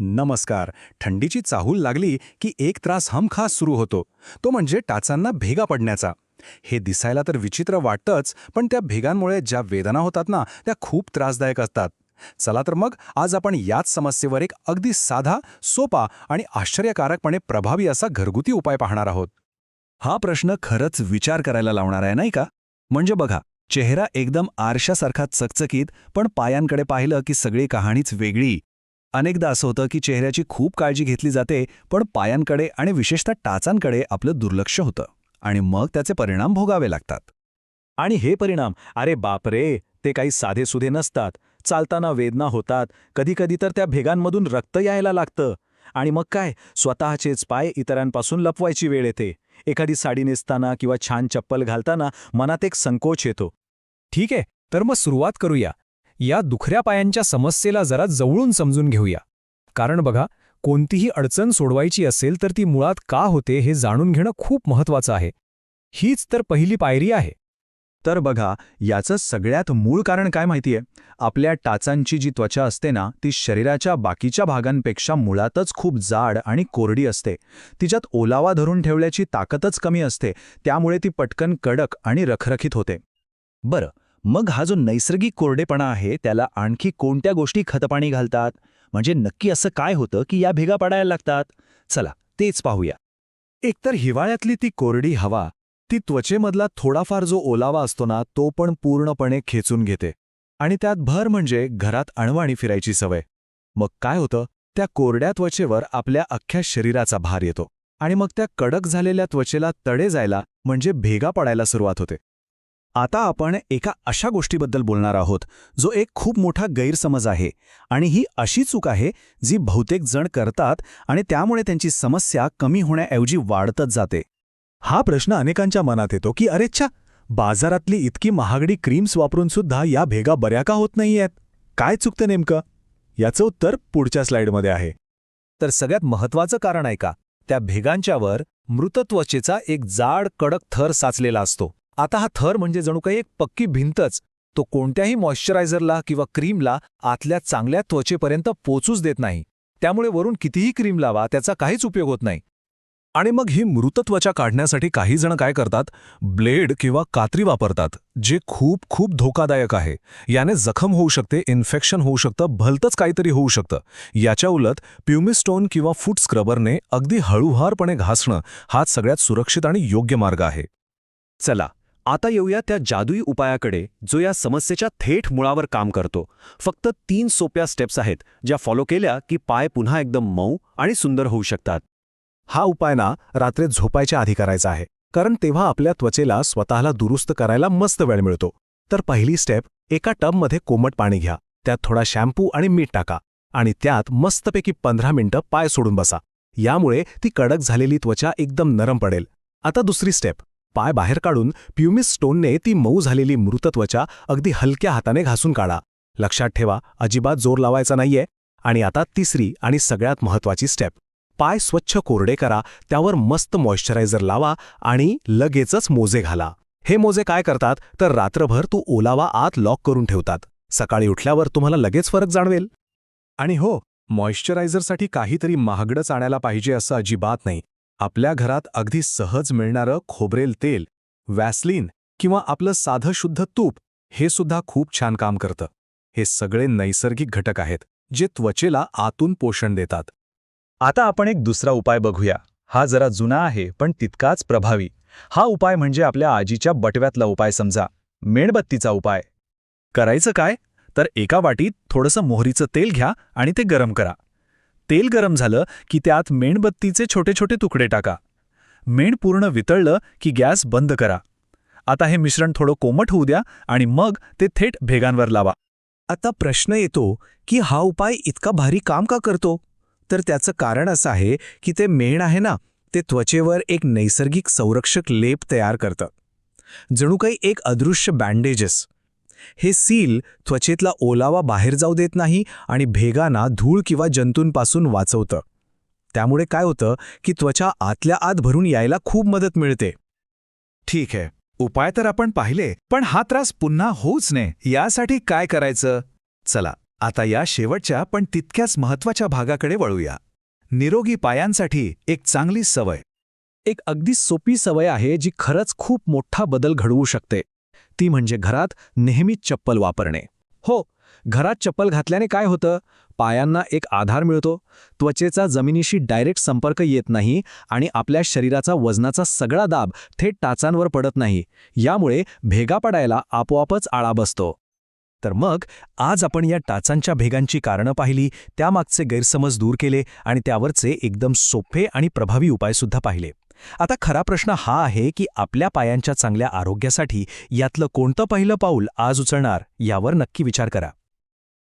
नमस्कार. थंडीची चाहूल लागली की एक त्रास हमखास सुरू होतो. तो म्हणजे टाचांना भेगा पडण्याचा. हे दिसायला तर विचित्र वाटतंच पण त्या भेगांमुळे ज्या वेदना होतात ना त्या खूप त्रासदायक असतात. चला तर मग आज आपण याच समस्येवर एक अगदी साधा सोपा आणि आश्चर्यकारकपणे प्रभावी असा घरगुती उपाय पाहणार आहोत. हा प्रश्न खरंच विचार करायला लावणार आहे नाही का? म्हणजे बघा चेहरा एकदम आरशासारखा चकचकीत पण पायांकडे पाहिलं की सगळी कहाणीच वेगळी. अनेकदा असं होतं की चेहऱ्याची खूप काळजी घेतली जाते पण पायांकडे आणि विशेषतः टाचांकडे आपलं दुर्लक्ष होतं आणि मग त्याचे परिणाम भोगावे लागतात. आणि हे परिणाम अरे बापरे ते काही साधेसुधे नसतात. चालताना वेदना होतात. कधीकधी तर त्या भेगांमधून रक्त यायला लागतं. आणि मग काय? स्वतःचेच पाय इतरांपासून लपवायची वेळ येते. एखादी साडी नेसताना किंवा छान चप्पल घालताना मनात एक संकोच येतो. ठीक आहे तर मग सुरुवात करूया. या दुखऱ्या पायांच्या समस्येला जरा जवळून समजून घेऊया. कारण बघा कोणतीही अडचण सोडवायची असेल तर ती मुळात का होते हे जाणून घेणं खूप महत्वाचं आहे. हीच तर पहिली पायरी आहे. तर बघा याचं सगळ्यात मूळ कारण काय माहितीये? आपल्या टाचांची जी त्वचा असते ना ती शरीराच्या बाकीच्या भागांपेक्षा मुळातच खूप जाड आणि कोरडी असते. तिच्यात ओलावा धरून ठेवल्याची ताकदच कमी असते त्यामुळे ती पटकन कडक आणि रखरखीत होते. बरं मग हा जो नैसर्गिक कोरडेपणा आहे त्याला आणखी कोणत्या गोष्टी खतपाणी घालतात? म्हणजे नक्की असं काय होतं की या भेगा पडायला लागतात? चला तेच पाहूया. एकतर हिवाळ्यातली ती कोरडी हवा ती त्वचेमधला थोडाफार जो ओलावा असतो ना तो पण पूर्णपणे खेचून घेते. आणि त्यात भर म्हणजे घरात अणवाणी फिरायची सवय. मग काय होतं? त्या कोरड्या त्वचेवर आपल्या अख्ख्या शरीराचा भार येतो. आणि मग त्या कडक झालेल्या त्वचेला तडे जायला म्हणजे भेगा पडायला सुरुवात होते. आता आपण एका अशा गोष्टीबद्दल बोलणार आहोत जो एक खूप मोठा गैरसमज आहे आणि ही अशी चूक आहे जी बहुतेक जण करतात आणि त्यामुळे त्यांची समस्या कमी होण्याऐवजी वाढतच जाते. हा प्रश्न अनेकांच्या मनात येतो की अरेच्छा बाजारातली इतकी महागडी क्रीम्स वापरून सुद्धा या भेगा बऱ्या का होत नाहीयेत काय चुकतं नेमकं? याचं उत्तर पुढच्या स्लाइडमध्ये आहे. तर सगळ्यात महत्वाचं कारण आहे का? त्या भेगांच्यावर मृतत्वचेचा एक जाड कडक थर साचलेला असतो. आता हा थर म्हणजे जणू काही एक पक्की भिंतच. तो कोणत्याही मॉइश्चरायझरला किंवा क्रीमला आतल्या चांगल्या त्वचेपर्यंत पोचूच देत नाही. त्यामुळे वरून कितीही क्रीम लावा त्याचा काहीच उपयोग होत नाही. आणि मग ही मृत त्वचा काढण्यासाठी काही जण काय करतात? ब्लेड किंवा कात्री वापरतात जे खूप खूप धोकादायक आहे. याने जखम होऊ शकते इन्फेक्शन होऊ शकतं भलतंच काहीतरी होऊ शकतं. याच्या उलट प्युमिस्टोन किंवा फूट स्क्रबरने अगदी हळूहारपणे घासणं हा सगळ्यात सुरक्षित आणि योग्य मार्ग आहे. चला आता येऊया त्या जादुई उपायाकडे जो या समस्येच्या थेट मुळावर काम करतो. फक्त तीन सोप्या स्टेप्स आहेत ज्या फॉलो केल्या की पाय पुन्हा एकदम मऊ आणि सुंदर होऊ शकतात. हा उपाय ना रात्री झोपायच्या आधी करायचा आहे. कारण तेव्हा आपल्या त्वचेला स्वतःला दुरुस्त करायला मस्त वेळ मिळतो. तर पहिली स्टेप एका टबमध्ये कोमट पाणी घ्या. त्यात थोडा शॅम्पू आणि मीठ टाका. आणि त्यात मस्तपैकी पंधरा मिनिटं पाय सोडून बसा. यामुळे ती कडक झालेली त्वचा एकदम नरम पडेल. आता दुसरी स्टेप पाय बाहेर काढून प्युमिस स्टोनने ती मऊ झालेली मृत त्वचा अगदी हलक्या हाताने घासून काढा. लक्षात ठेवा अजिबात जोर लावायचा नाहीये. आणि आता तिसरी आणि सगळ्यात महत्वाची स्टेप पाय स्वच्छ कोरडे करा त्यावर मस्त मॉइश्चरायझर लावा आणि लगेचच मोजे घाला. हे मोजे काय करतात? तर रात्रभर तू ओलावा आत लॉक करून ठेवतात. सकाळी उठल्यावर तुम्हाला लगेच फरक जाणवेल. आणि हो मॉइश्चरायझरसाठी काहीतरी महागडंच आणायला पाहिजे असं अजिबात नाही. आपल्या घरात अगदी सहज मिळणारं खोबरेल तेल वॅसलीन किंवा आपलं साधं शुद्ध तूप हे सुद्धा खूप छान काम करतं. हे सगळे नैसर्गिक घटक आहेत जे त्वचेला आतून पोषण देतात. आता आपण एक दुसरा उपाय बघूया. हा जरा जुना आहे पण तितकाच प्रभावी. हा उपाय म्हणजे आपल्या आजीच्या बटव्यातला उपाय समजा. मेणबत्तीचा उपाय. करायचं काय? तर एका वाटीत थोडंसं मोहरीचं तेल घ्या आणि ते गरम करा. तेल गरम झालं की त्यात मेणबत्तीचे छोटे छोटे तुकडे टाका. मेण पूर्ण वितळलं की गॅस बंद करा. आता हे मिश्रण थोडं कोमट होऊ द्या आणि मग ते थेट भेगांवर लावा. आता प्रश्न येतो की हा उपाय इतका भारी काम का करतो? तर त्याचं कारण असं आहे की ते मेण आहे ना ते त्वचेवर एक नैसर्गिक संरक्षक लेप तयार करतं. जणू काही एक अदृश्य बँडेजेस हे सील त्वचेतला ओलावा बाहेर जाऊ देत नाही आणि भेगांना धूळ किंवा जंतूंपासून वाचवतं. त्यामुळे काय होतं की त्वचा आतल्या आत भरून यायला खूप मदत मिळते. ठीक आहे उपाय तर आपण पाहिले पण हा त्रास पुन्हा होऊच नये यासाठी काय करायचं? चला आता या शेवटच्या पण तितक्याच महत्त्वाच्या भागाकडे वळूया. निरोगी पायांसाठी एक चांगली सवय. एक अगदी सोपी सवय आहे जी खरंच खूप मोठा बदल घडवू शकते. ती म्हणजे घरात नेहमी चप्पल वापरणे. हो घरात चप्पल घातल्याने काय होतं? पायांना एक आधार मिळतो त्वचेचा जमिनीशी डायरेक्ट संपर्क येत नाही आणि आपल्या शरीराचा वजनाचा सगळा दाब थेट टाचांवर पडत नाही. यामुळे भेगा पडायला आपोआपच आळा बसतो. तर मग आज आपण या टाचांच्या भेगांची कारणं पाहिली त्यामागचे गैरसमज दूर केले आणि त्यावरचे एकदम सोपे आणि प्रभावी उपायसुद्धा पाहिले. आता खरा प्रश्न हा आहे की आपल्या पायांच्या चांगल्या आरोग्यासाठी यातलं कोणतं पहिलं पाऊल आज उचलणार यावर नक्की विचार करा.